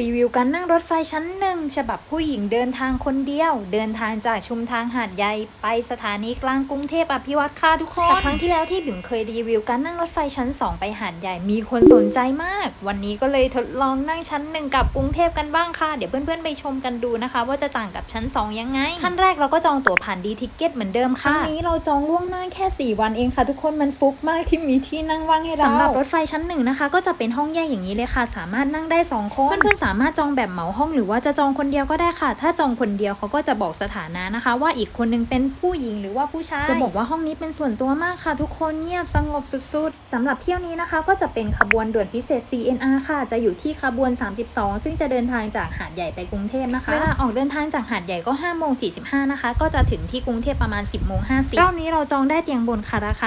รีวิวการนั่งรถไฟชั้นหนึ่งฉบับผู้หญิงเดินทางคนเดียว เดินทางจากชุมทางหาดใหญ่ไปสถานีกลางกรุงเทพอภิวัตค่ะทุกคนแต่ครั้งที่แล้วที่บิ่งเคยรีวิวการนั่งรถไฟชั้น 2 ไปหาดใหญ่มีคนสนใจมาก วันนี้ก็เลยทดลองนั่งชั้นหนึ่งกับกรุงเทพกันบ้างค่ะ เดี๋ยวเพื่อนๆไปชมกันดูนะคะ ว่าจะต่างกับชั้น 2 ยังไงขั้นแรกเราก็จองตั๋วผ่านดีทิเก็ตเหมือนเดิมค่ะครั้งนี้เราจองล่วงหน้าแค่ 4 วันเองค่ะ ทุกคนมันฟุกมากที่มีที่นั่งว่างให้เราสำหรับรถไฟชั้นหนึ่งนะคะ ก็จะเป็นห้องแยกอย่างนี้เลยค่ะ สามารถนั่งได้2คนเพื่อนๆสามารถจองแบบเหมาห้องหรือว่าจะจองคนเดียวก็ได้ค่ะ ถ้าจองคนเดียวเขาก็จะบอกสถานะนะคะ ว่าอีกคนนึงเป็นผู้หญิงหรือว่าผู้ชาย จะบอกว่าห้องนี้เป็นส่วนตัวมากค่ะ ทุกคนเงียบสงบสุดๆสำหรับเที่ยวนี้นะคะ ก็จะเป็นขบวนด่วนพิเศษ CNR ค่ะ จะอยู่ที่ขบวน 32 ซึ่งจะเดินทางจากหาดใหญ่ไปกรุงเทพนะคะ เวลาออกเดินทางจากหาดใหญ่ก็5โมง45นะคะ ก็จะถึงที่กรุงเทพประมาณ 10โมง50รอบนี้เราจองได้เตียงบนค่ะราคา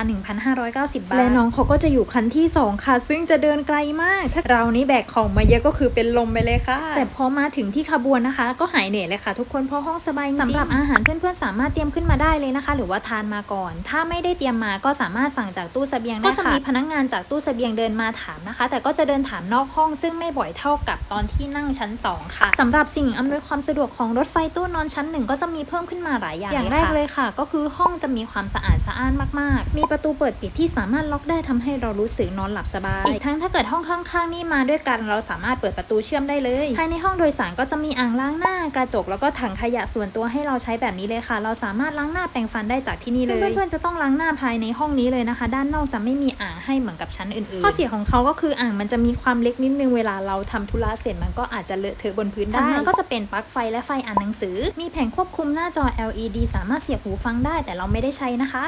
1,590 บาท และน้องเขาก็จะอยู่คันที่ 2 ค่ะ ซึ่งจะเดินไกลมาก ถ้าเรานี่แบกของมาเยอะก็คือเป็นลมไปเลยค่ะ แต่พอมาถึงที่ขบวนนะคะ ก็หายเหนื่อยเลยค่ะ ทุกคนเพราะห้องสบายจริงสำหรับอาหารเพื่อนๆสามารถเตรียมขึ้นมาได้เลยนะคะ หรือว่าทานมาก่อน ถ้าไม่ได้เตรียมมาก็สามารถสั่งจากตู้เสบียงได้ค่ะก็จะมีพนักงานจากตู้เสบียงเดินมาถามนะคะ แต่ก็จะเดินถามนอกห้อง ซึ่งไม่บ่อยเท่ากับตอนที่นั่งชั้น 2 ค่ะสำหรับสิ่งอำนวยความสะดวกของรถไฟตู้นอนชั้นหนึ่งก็จะมีเพิ่มขึ้นมาหลายอย่างอย่างแรกเลยค่ะ ก็คือห้องจะมีความสะอาดสะอ้านมากๆ มีประตูเปิดปิดที่สามารถล็อกได้ทำให้เรารู้สึกนอนหลับสบาย อีกทั้งถ้าเกิดห้องข้างๆนี่มาด้วยกัน เราสามารถเปิดประตูเชื่อมได้เลย ภายในห้องโดยสารก็จะมีอ่างล้างหน้ากระจกแล้วก็ถังขยะส่วนตัวให้เราใช้แบบนี้เลยค่ะ เราสามารถล้างหน้าแปรงฟันได้จากที่นี่เลยเพื่อนๆจะต้องล้างหน้าภายในห้องนี้เลยนะคะ ด้านนอกจะไม่มีอ่างให้เหมือนกับชั้นอื่นๆ ข้อเสียของเขาก็คืออ่างมันจะมีความเล็กนิดนึงเวลาเราทำธุระเสร็จมันก็อาจจะเลอะเทอะบนพื้นได้ ก็จะเป็นปลั๊กไฟและไฟอ่านหนังสือ มีแผงควบคุมหน้าจอ LED สามารถเสียบหูฟังได้แต่เราไม่ได้ใช้นะคะ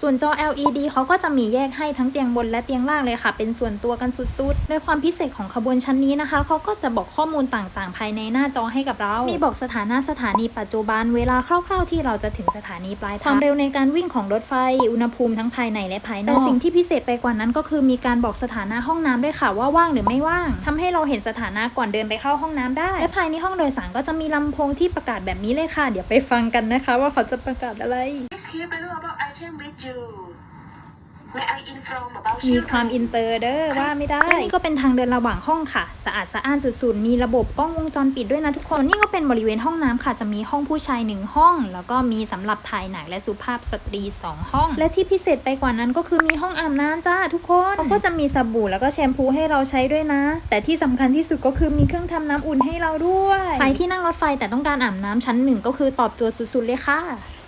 ส่วนจอ LED เขาก็จะมีแยกให้ทั้งเตียงบนและเตียงล่างเลยค่ะ เป็นส่วนตัวกันสุดๆ โดยความพิเศษของขบวนชั้นนี้นะคะเขาก็จะบอกข้อมูลต่างๆ ภายในหน้าจอให้กับเรา มีบอกสถานะสถานีปัจจุบัน เวลาคร่าวๆ ที่เราจะถึงสถานีปลายทาง ความเร็วในการวิ่งของรถไฟ อุณหภูมิทั้งภายในและภายนอก แต่สิ่งที่พิเศษไปกว่านั้นก็คือมีการบอกสถานะห้องน้ำด้วยค่ะว่าว่างหรือไม่ว่างทำให้เราเห็นสถานะก่อนเดินไปเข้าห้องน้ำได้ และภายในห้องโดยสารก็จะมีลำโพงที่ประกาศแบบนี้เลยค่ะ เดี๋ยวไปฟังกันนะคะ ว่าเขาจะประกาศอะไร มี children? ความอินเตอร์เด้อว่าไม่ได้และนี่ก็เป็นทางเดินระหว่างห้องค่ะ สะอาดสะอ้านสุดๆ มีระบบกล้องวงจรปิดด้วยนะทุกคนส่วนนี่ก็เป็นบริเวณห้องน้ำค่ะ จะมีห้องผู้ชายหนึ่งห้อง แล้วก็มีสำหรับถ่ายหนักและสุภาพสตรี 2 ห้อง และที่พิเศษไปกว่านั้นก็คือมีห้องอาบน้ำจ้าทุกคนเขาก็จะมีสบู่แล้วก็แชมพูให้เราใช้ด้วยนะ แต่ที่สำคัญที่สุดก็คือมีเครื่องทำน้ำอุ่นให้เราด้วย ใครที่นั่งรถไฟแต่ต้องการอาบน้ำชั้นหนึ่งก็คือตอบโจทย์สุดๆเลยค่ะ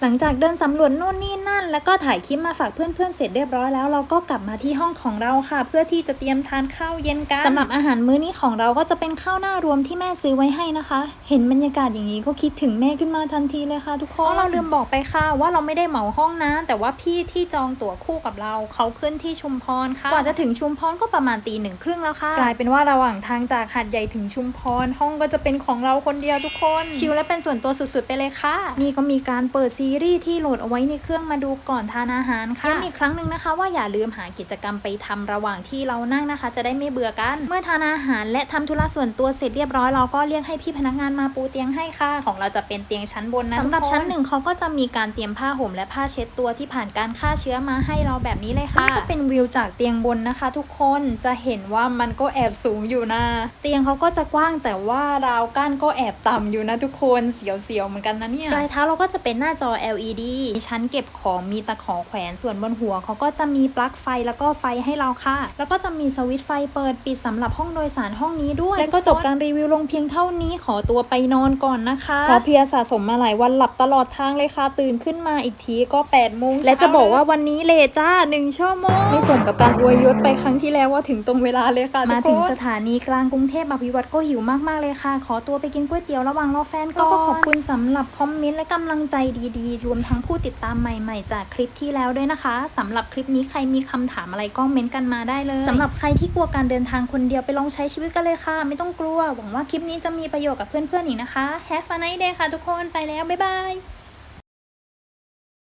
หลังจากเดินสำรวจนู่นนี่นั่น แล้วก็ถ่ายคลิปมาฝากเพื่อนๆเสร็จเรียบร้อยแล้วเราก็กลับมาที่ห้องของเราค่ะ เพื่อที่จะเตรียมทานข้าวเย็นกันสำหรับอาหารมื้อนี้ของเราก็จะเป็นข้าวหน้ารวมที่แม่ซื้อไว้ให้นะคะ เห็นบรรยากาศอย่างนี้ก็คิดถึงแม่ขึ้นมาทันทีเลยค่ะ ทุกคนเราลืมบอกไปค่ะ ว่าเราไม่ได้เหมาห้องนะ แต่ว่าพี่ที่จองตั๋วคู่กับเราเขาขึ้นที่ชุมพรค่ะกว่าจะถึงชุมพรก็ประมาณตีหนึ่งครึ่งแล้วค่ะกลายเป็นว่าระหว่างทางจากหาดใหญ่ถึงชุมพร ห้องก็จะเป็นของเราคนเดียวทุกคน ชิลและเป็นส่วนตัวสุดๆไปเลยค่ะ นี่ก็มีการเปิดซีรีส์ที่โหลดเอาไว้ในเครื่องมาดูก่อนทานอาหารค่ะย้ำอีกครั้งหนึ่งนะคะ ว่าอย่าลืมหากิจกรรมไปทำระหว่างที่เรานั่งนะคะ จะได้ไม่เบื่อกัน เมื่อทานอาหารและทำธุระส่วนตัวเสร็จเรียบร้อยเราก็เรียกให้พี่พนักงานมาปูเตียงให้ค่ะ ของเราจะเป็นเตียงชั้นบนนะสำหรับชั้นหนึ่งเขาก็จะมีการเตรียมผ้าห่มและผ้าเช็ดตัวที่ผ่านการฆ่าเชื้อมาให้เราแบบนี้เลยค่ะนี่ก็เป็นวิวจากเตียงบนนะคะ ทุกคนจะเห็นว่ามันก็แอบสูงอยู่นะ เตียงเขาก็จะกว้างแต่ว่าราวกั้นก็แอบต่ำอยู่นะทุกคนเสียวๆเหมือนกันนะเนี่ยปลายเท้าเราก็จะเป็นหน้าจอ LED มีชั้นเก็บของมีตะขอแขวนส่วนบนหัวเขาก็จะมีปลั๊กไฟแล้วก็ไฟให้เราค่ะ แล้วก็จะมีสวิตช์ไฟเปิดปิดสำหรับห้องโดยสารห้องนี้ด้วย และก็จบการรีวิวลงเพียงเท่านี้ขอตัวไปนอนก่อนนะคะเพราะเพลียสะสมมาหลายวันหลับตลอดทางเลยค่ะ ตื่นขึ้นมาอีกทีก็8ปดโมงและจะบอกว่าวันนี้เลทจ้าหนึ่งชั่วโมงไม่สมกับการอวยยศไปครั้งที่แล้วว่าถึงตรงเวลาเลยค่ะมาถึงสถานีกลางกรุงเทพอภิวัตก็หิวมากๆเลยค่ะ ขอตัวไปกินก๋วยเตี๋ยวระหว่างรอแฟนก่อนก็ขอบคุณสำหรับคอมเมนต์และกำลังใจดีๆรวมทั้งผู้ติดตามใหม่ๆ จากคลิปที่แล้วด้วยนะคะสำหรับคลิปนี้ใครมีคำถามอะไรก็เม้นต์กันมาได้เลยสำหรับใครที่กลัวการเดินทางคนเดียวไปลองใช้ชีวิตกันเลยค่ะ ไม่ต้องกลัว หวังว่าคลิปนี้จะมีประโยชน์กับเพื่อนๆอีกนะคะ Have a nice day ค่ะทุกคนไปแล้วบ๊ายบาย